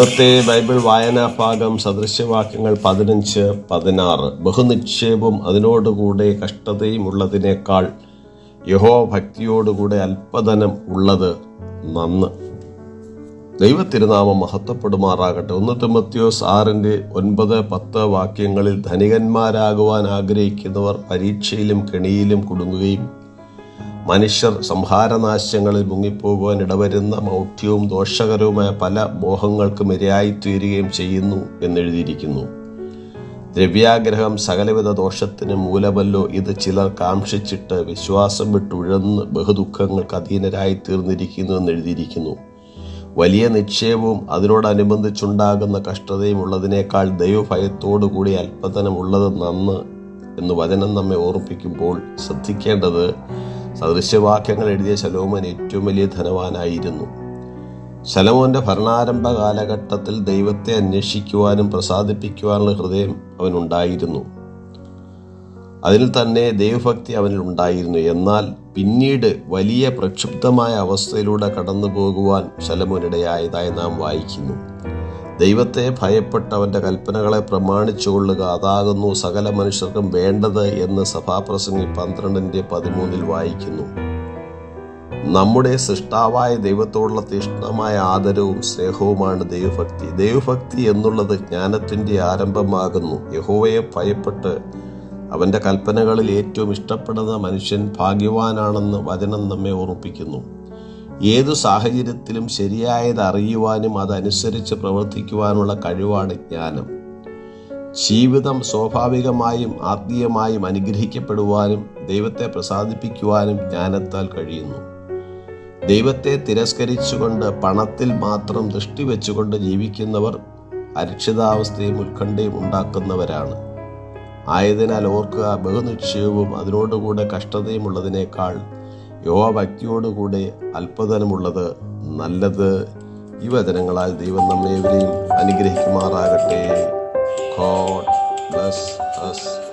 ഇന്നത്തെ ബൈബിൾ വായനാ ഭാഗം സദൃശ്യവാക്യങ്ങൾ പതിനഞ്ച് പതിനാറ്. ബഹുനിക്ഷേപം അതിനോടുകൂടെ കഷ്ടതയും ഉള്ളതിനേക്കാൾ യഹോ ഭക്തിയോടുകൂടെ അല്പധനം ഉള്ളത് നന്ന്. ദൈവത്തിരുനാമം മഹത്വപ്പെടുമാറാകട്ടെ. ഒന്ന് തിമത്യോസ് ആറിന്റെ ഒൻപത് പത്ത് വാക്യങ്ങളിൽ ധനികന്മാരാകുവാൻ ആഗ്രഹിക്കുന്നവർ പരീക്ഷയിലും കെണിയിലും കുടുങ്ങുകയും മനുഷ്യർ സംഹാരനാശങ്ങളിൽ മുങ്ങിപ്പോകുവാൻ ഇടവരുന്ന മൗഢ്യവും ദോഷകരവുമായ പല മോഹങ്ങൾക്കും ഇരയായിത്തീരുകയും ചെയ്യുന്നു എന്നെഴുതിയിരിക്കുന്നു. ദ്രവ്യാഗ്രഹം സകലവിധ ദോഷത്തിന് മൂലമല്ലോ ഇത് ചിലർ കാംക്ഷിച്ചിട്ട് വിശ്വാസം വിട്ടുഴന്ന് ബഹുദുഃഖങ്ങൾക്ക് അധീനരായി തീർന്നിരിക്കുന്നു എന്നെഴുതിയിരിക്കുന്നു. വലിയ നിക്ഷേപവും അതിനോടനുബന്ധിച്ചുണ്ടാകുന്ന കഷ്ടതയും ഉള്ളതിനേക്കാൾ ദൈവഭയത്തോടുകൂടി അല്പതനം ഉള്ളത് നന്ന് എന്ന് വചനം നമ്മെ ഓർപ്പിക്കുമ്പോൾ ശ്രദ്ധിക്കേണ്ടത് സദൃശ്യവാക്യങ്ങൾ എഴുതിയ ശലോമൻ ഏറ്റവും വലിയ ധനവാനായിരുന്നു. ശലോമോന്റെ ഭരണാരംഭ കാലഘട്ടത്തിൽ ദൈവത്തെ അന്വേഷിക്കുവാനും പ്രസാദിപ്പിക്കുവാനുള്ള ഹൃദയം അവനുണ്ടായിരുന്നു. അതിൽ തന്നെ ദൈവഭക്തി അവനിൽ ഉണ്ടായിരുന്നു. എന്നാൽ പിന്നീട് വലിയ പ്രക്ഷുബ്ധമായ അവസ്ഥയിലൂടെ കടന്നു പോകുവാൻ ശലമോനിടയായതായി നാം വായിക്കുന്നു. ദൈവത്തെ ഭയപ്പെട്ട് അവന്റെ കൽപ്പനകളെ പ്രമാണിച്ചുകൊള്ളുക അതാകുന്നു സകല മനുഷ്യർക്കും വേണ്ടത് എന്ന് സഭാപ്രസംഗി പന്ത്രണ്ടിന്റെ പതിമൂന്നിൽ വായിക്കുന്നു. നമ്മുടെ സൃഷ്ടാവായ ദൈവത്തോടുള്ള തീഷ്ണമായ ആദരവും സ്നേഹവുമാണ് ദൈവഭക്തി. ദൈവഭക്തി എന്നുള്ളത് ജ്ഞാനത്തിന്റെ ആരംഭമാകുന്നു. യഹോവയെ ഭയപ്പെട്ട് അവന്റെ കൽപ്പനകളിൽ ഏറ്റവും ഇഷ്ടപ്പെടുന്ന മനുഷ്യൻ ഭാഗ്യവാനാണെന്ന് വചനം നമ്മെ ഓർമ്മിപ്പിക്കുന്നു. ഏതു സാഹചര്യത്തിലും ശരിയായത് അറിയുവാനും അതനുസരിച്ച് പ്രവർത്തിക്കുവാനുള്ള കഴിവാണ് ജ്ഞാനം. ജീവിതം സ്വാഭാവികമായും ആത്മീയമായും അനുഗ്രഹിക്കപ്പെടുവാനും ദൈവത്തെ പ്രസാദിപ്പിക്കുവാനും ജ്ഞാനത്താൽ കഴിയുന്നു. ദൈവത്തെ തിരസ്കരിച്ചുകൊണ്ട് പണത്തിൽ മാത്രം ദൃഷ്ടി വെച്ചുകൊണ്ട് ജീവിക്കുന്നവർ അരക്ഷിതാവസ്ഥയും ഉത്കണ്ഠയും ഉണ്ടാക്കുന്നവരാണ്. ആയതിനാൽ ഓർക്കുക ബഹുനിക്ഷേപവും അതിനോടുകൂടെ കഷ്ടതയും ഉള്ളതിനേക്കാൾ യോവ ഭക്തിയോടുകൂടെ അല്പതനമുള്ളത് നല്ലത് ഈ വചനങ്ങളാൽ ദൈവം നമ്മേവരെയും അനുഗ്രഹിക്കുമാറാകട്ടെ. God bless us.